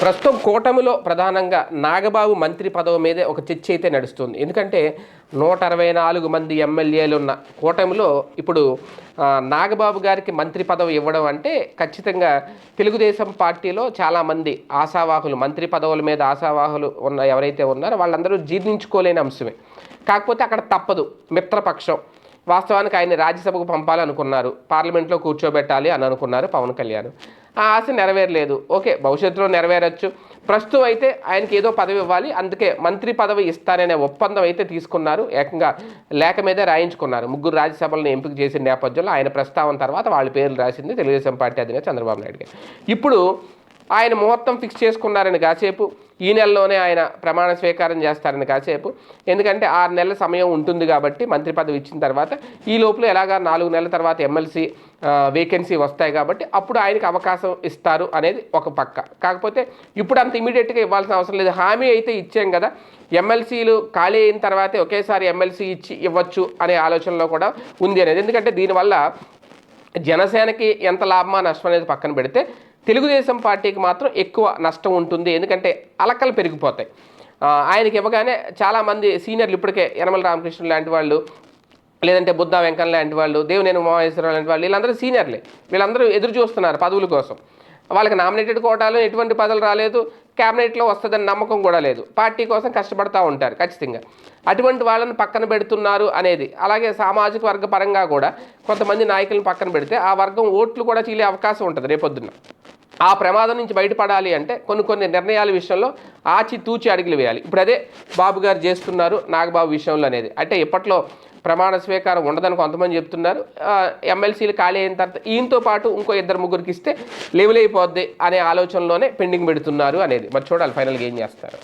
ప్రస్తుతం కూటమిలో ప్రధానంగా నాగబాబు మంత్రి పదవి మీదే ఒక చర్చ అయితే నడుస్తుంది. ఎందుకంటే నూట అరవై నాలుగు మంది ఎమ్మెల్యేలు ఉన్న కూటమిలో ఇప్పుడు నాగబాబు గారికి మంత్రి పదవి ఇవ్వడం అంటే ఖచ్చితంగా తెలుగుదేశం పార్టీలో చాలామంది ఆశావాహులు మంత్రి పదవుల మీద ఆశావాహులు ఉన్న ఎవరైతే ఉన్నారో వాళ్ళందరూ జీర్ణించుకోలేని అంశమే. కాకపోతే అక్కడ తప్పదు. మిత్రపక్షం. వాస్తవానికి ఆయన రాజ్యసభకు పంపాలనుకున్నారు. పార్లమెంట్లో కూర్చోబెట్టాలి అని అనుకున్నారు పవన్ కళ్యాణ్. ఆ ఆశ నెరవేరలేదు. ఓకే భవిష్యత్తులో నెరవేరచ్చు. ప్రస్తుతం అయితే ఆయనకి ఏదో పదవి ఇవ్వాలి. అందుకే మంత్రి పదవి ఇస్తాననే ఒప్పందం అయితే తీసుకున్నారు. ఏకంగా లేఖ మీదే రాయించుకున్నారు. ముగ్గురు రాజ్యసభలను ఎంపిక చేసిన నేపథ్యంలో ఆయన ప్రస్తావన తర్వాత వాళ్ళ పేర్లు రాసింది తెలుగుదేశం పార్టీ అధినేత చంద్రబాబు నాయుడు గారు. ఇప్పుడు ఆయన ముహూర్తం ఫిక్స్ చేసుకున్నారని కాసేపు ఈ నెలలోనే ఆయన ప్రమాణ స్వీకారం చేస్తారని కాసేపు. ఎందుకంటే ఆరు నెలల సమయం ఉంటుంది కాబట్టి మంత్రి పదవి ఇచ్చిన తర్వాత ఈ లోపల ఎలాగా నాలుగు నెలల తర్వాత ఎమ్మెల్సీ వేకెన్సీ వస్తాయి కాబట్టి అప్పుడు ఆయనకి అవకాశం ఇస్తారు అనేది ఒక పక్క. కాకపోతే ఇప్పుడు అంత ఇమీడియట్గా ఇవ్వాల్సిన అవసరం లేదు. హామీ అయితే ఇచ్చాం కదా. ఎమ్మెల్సీలు ఖాళీ అయిన తర్వాతే ఒకేసారి ఎమ్మెల్సీ ఇచ్చి ఇవ్వచ్చు అనే ఆలోచనలో కూడా ఉంది అనేది. ఎందుకంటే దీనివల్ల జనసేనకి ఎంత లాభమా నష్టం అనేది పక్కన పెడితే తెలుగుదేశం పార్టీకి మాత్రం ఎక్కువ నష్టం ఉంటుంది. ఎందుకంటే అలకలు పెరిగిపోతాయి. ఆయనకి ఇవ్వగానే చాలామంది సీనియర్లు ఇప్పటికే యనమల రామకృష్ణ లాంటి వాళ్ళు లేదంటే బుద్ధ వెంకన్న లాంటి వాళ్ళు దేవినేని మహేశ్వరరావు లాంటి వాళ్ళు వీళ్ళందరూ సీనియర్లే. వీళ్ళందరూ ఎదురు చూస్తున్నారు పదవుల కోసం. వాళ్ళకి నామినేటెడ్ కోటాలో ఎటువంటి పదవులు రాలేదు. క్యాబినెట్లో వస్తుందని నమ్మకం కూడా లేదు. పార్టీ కోసం కష్టపడతా ఉంటారు ఖచ్చితంగా. అటువంటి వాళ్ళని పక్కన పెడుతున్నారు అనేది అలాగే సామాజిక వర్గ పరంగా కూడా కొంతమంది నాయకులను పక్కన పెడితే ఆ వర్గం ఓట్లు కూడా చీలే అవకాశం ఉంటుంది రేపొద్దున. ఆ ప్రమాదం నుంచి బయటపడాలి అంటే కొన్ని కొన్ని నిర్ణయాల విషయంలో ఆచి తూచి అడుగులు వేయాలి. ఇప్పుడు అదే బాబు గారు చేస్తున్నారు నాగబాబు విషయంలో అనేది. అంటే ఇప్పట్లో ప్రమాణ స్వీకారం ఉండదని కొంతమంది చెప్తున్నారు. ఎమ్మెల్సీలు ఖాళీ అయిన తర్వాత ఈయనతో పాటు ఇంకో ఇద్దరు ముగ్గురికి ఇస్తే లెవెల్ అయిపోద్ది అనే ఆలోచనలోనే పెండింగ్ పెడుతున్నారు అనేది. మరి చూడాలి ఫైనల్గా ఏం చేస్తారు.